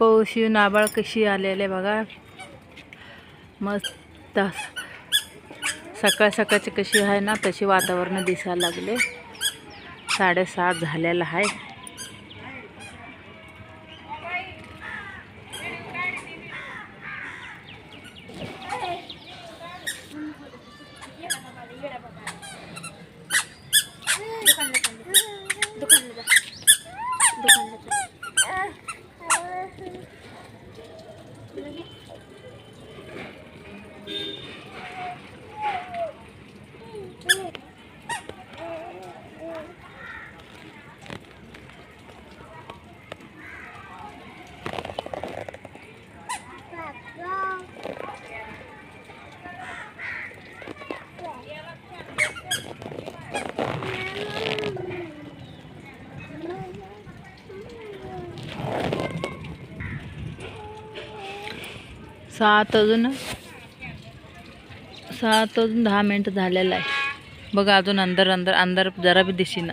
पौशी नाबाळ कशी आलेले बघा. मस्त. सकाळ सकाळची कशी आहे ना तशी वातावरण दिसायला लागले. साडेसात झालेलं आहे. सात अजून सात अजून दहा मिनटं झालेलं आहे. बघा अजून अंदर अंदर अंदर जरा बी दिसेना.